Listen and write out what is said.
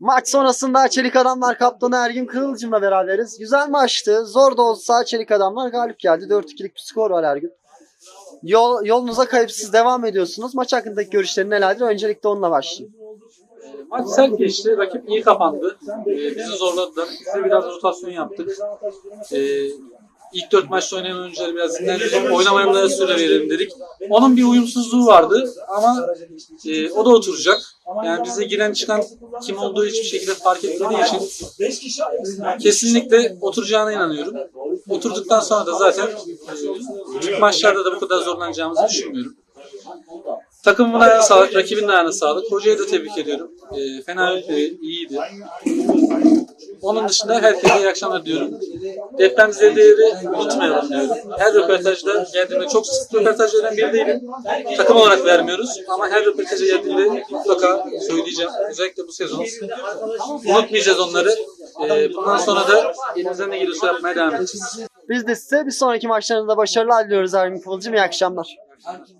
Maç sonrasında Çelik Adamlar kaptanı Ergin Kıvılcım'la beraberiz. Güzel maçtı. Zor da olsa Çelik Adamlar galip geldi. 4-2'lik bir skor var Ergin. Yol, yolunuza kayıpsız devam ediyorsunuz. Maç hakkındaki görüşlerin nelerdir? Öncelikle onunla başlayayım. Maç sert geçti. Rakip iyi kapandı. Ee, bizi zorladılar. Biz de biraz rotasyon yaptık. Ee, ilk dört maçta oynayan oyuncuları biraz dinlendirdik. Oynamayanlara süre verelim dedik. Onun bir uyumsuzluğu vardı ama e, o da oturacak. Yani bize giren çıkan kim olduğu hiçbir şekilde fark etmediği için kesinlikle oturacağına inanıyorum. Oturduktan sonra da zaten e, maçlarda da bu kadar zorlanacağımızı düşünmüyorum. Takımın ayağına sağlık, rakibin ayağına sağlık. Hocayı da tebrik ediyorum. E, fena e, iyiydi. Onun dışında herkese iyi akşamlar diyorum. Depremzedeleri unutmayalım diyorum. Her röportajda geldiğimde çok sık röportaj veren biri değilim. Takım olarak vermiyoruz ama her röportaja geldiğimde mutlaka söyleyeceğim. Özellikle bu sezon. Unutmayacağız onları. E, bundan sonra da elimizden ne geliyorsa yapmaya devam edeceğiz. Biz de size bir sonraki maçlarınızda başarılar diliyoruz Ergin Kıvılcım. İyi akşamlar.